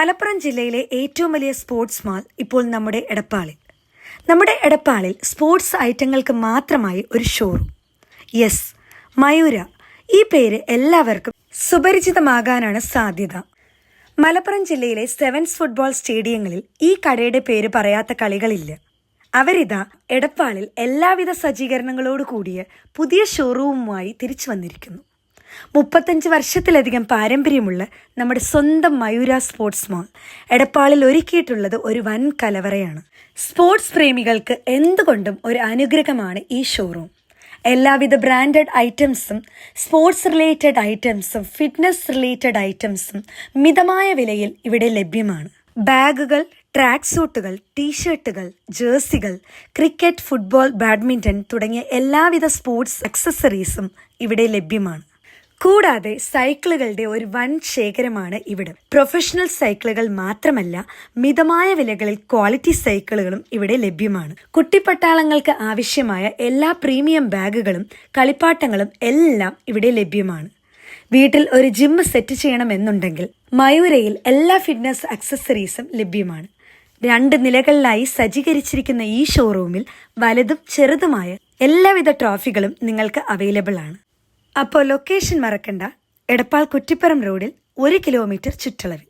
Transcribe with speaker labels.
Speaker 1: മലപ്പുറം ജില്ലയിലെ ഏറ്റവും വലിയ സ്പോർട്സ് മാൾ ഇപ്പോൾ നമ്മുടെ എടപ്പാളിൽ. നമ്മുടെ എടപ്പാളിൽ സ്പോർട്സ് ഐറ്റങ്ങൾക്ക് മാത്രമായി ഒരു ഷോറൂം യെസ് മയൂര. ഈ പേര് എല്ലാവർക്കും സുപരിചിതമാകാനാണ് സാധ്യത. മലപ്പുറം ജില്ലയിലെ സെവൻസ് ഫുട്ബോൾ സ്റ്റേഡിയങ്ങളിൽ ഈ കടയുടെ പേര് പറയാത്ത കളികളില്ല. അവരിതാ എടപ്പാളിൽ എല്ലാവിധ സജ്ജീകരണങ്ങളോട് കൂടിയ പുതിയ ഷോറൂമുമായി തിരിച്ചു വന്നിരിക്കുന്നു. മുപ്പത്തഞ്ച് വർഷത്തിലധികം പാരമ്പര്യമുള്ള നമ്മുടെ സ്വന്തം മയൂര സ്പോർട്സ് മാൾ എടപ്പാളിൽ ഒരുക്കിയിട്ടുള്ളത് ഒരു വൻ കലവറയാണ്. സ്പോർട്സ് പ്രേമികൾക്ക് എന്തുകൊണ്ടും ഒരു അനുഗ്രഹമാണ് ഈ ഷോറൂം. എല്ലാവിധ ബ്രാൻഡഡ് ഐറ്റംസും സ്പോർട്സ് റിലേറ്റഡ് ഐറ്റംസും ഫിറ്റ്നസ് റിലേറ്റഡ് ഐറ്റംസും മിതമായ വിലയിൽ ഇവിടെ ലഭ്യമാണ്. ബാഗുകൾ ട്രാക്ക് സൂട്ടുകൾ ടീഷർട്ടുകൾ ജേഴ്സികൾ ക്രിക്കറ്റ് ഫുട്ബോൾ ബാഡ്മിന്റൺ തുടങ്ങിയ എല്ലാവിധ സ്പോർട്സ് അക്സസറീസും ഇവിടെ ലഭ്യമാണ്. കൂടാതെ സൈക്കിളുകളുടെ ഒരു വൻ ശേഖരമാണ് ഇവിടെ. പ്രൊഫഷണൽ സൈക്കിളുകൾ മാത്രമല്ല മിതമായ വിലകളിൽ ക്വാളിറ്റി സൈക്കിളുകളും ഇവിടെ ലഭ്യമാണ്. കുട്ടിപ്പട്ടാളങ്ങൾക്ക് ആവശ്യമായ എല്ലാ പ്രീമിയം ബാഗുകളും കളിപ്പാട്ടങ്ങളും എല്ലാം ഇവിടെ ലഭ്യമാണ്. വീട്ടിൽ ഒരു ജിം സെറ്റ് ചെയ്യണമെന്നുണ്ടെങ്കിൽ മയൂരയിൽ എല്ലാ ഫിറ്റ്നസ് അക്സസറീസും ലഭ്യമാണ്. രണ്ട് നിലകളിലായി സജ്ജീകരിച്ചിരിക്കുന്ന ഈ ഷോറൂമിൽ വലുതും ചെറുതുമായ എല്ലാവിധ ട്രോഫികളും നിങ്ങൾക്ക് അവൈലബിൾ ആണ്. അപ്പോൾ ലൊക്കേഷൻ മറക്കണ്ട. എടപ്പാൾ കുറ്റിപ്പുറം റോഡിൽ ഒരു കിലോമീറ്റർ ചുറ്റളവിൽ.